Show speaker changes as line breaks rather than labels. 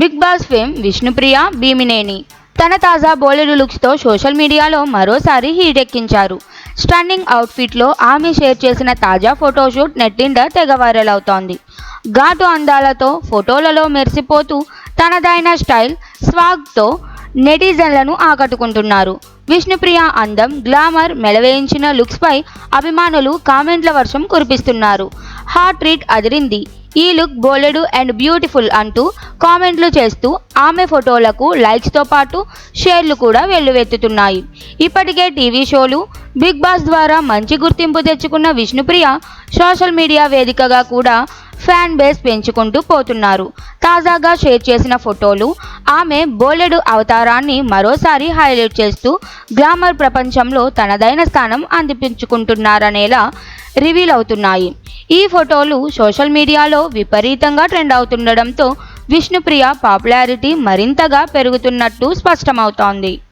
Bigg Boss fame Vishnupriya Bhimineni. తన తాజా బోలెడు లుక్స్తో సోషల్ మీడియాలో మరోసారి హీట్ ఎక్కించారు. స్టన్నింగ్ అవుట్ఫిట్లో ఆమె షేర్ చేసిన తాజా ఫోటోషూట్ నెట్టిండా తెగ వైరల్ అవుతోంది. ఘాటు అందాలతో ఫోటోలలో మెరిసిపోతూ తనదైన స్టైల్ స్వాగ్తో నెటిజన్లను ఆకట్టుకుంటున్నారు. విష్ణుప్రియ అందం గ్లామర్ మెలవేయించిన లుక్స్పై అభిమానులు కామెంట్ల వర్షం కురిపిస్తున్నారు. హాట్ ట్రీట్ అదిరింది. ఈ లుక్ బోలెడు అండ్ బ్యూటిఫుల్ అంటూ కామెంట్లు చేస్తూ ఆమె ఫోటోలకు లైక్స్తో పాటు షేర్లు కూడా వెల్లువెత్తుతున్నాయి. ఇప్పటికే టీవీ షోలు బిగ్ బాస్ ద్వారా మంచి గుర్తింపు తెచ్చుకున్న విష్ణుప్రియ సోషల్ మీడియా వేదికగా కూడా ఫ్యాన్ బేస్ పెంచుకుంటూ పోతున్నారు. తాజాగా షేర్ చేసిన ఫోటోలు ఆమె బోలెడు అవతారాన్ని మరోసారి హైలైట్ చేస్తూ గ్లామర్ ప్రపంచంలో తనదైన స్థానం అందిపించుకుంటున్నారనేలా రివీల్ అవుతున్నాయి. ఈ ఫోటోలు సోషల్ మీడియాలో విపరీతంగా ట్రెండ్ అవుతుండడంతో విష్ణుప్రియ పాపులారిటీ మరింతగా పెరుగుతున్నట్టు స్పష్టమవుతోంది.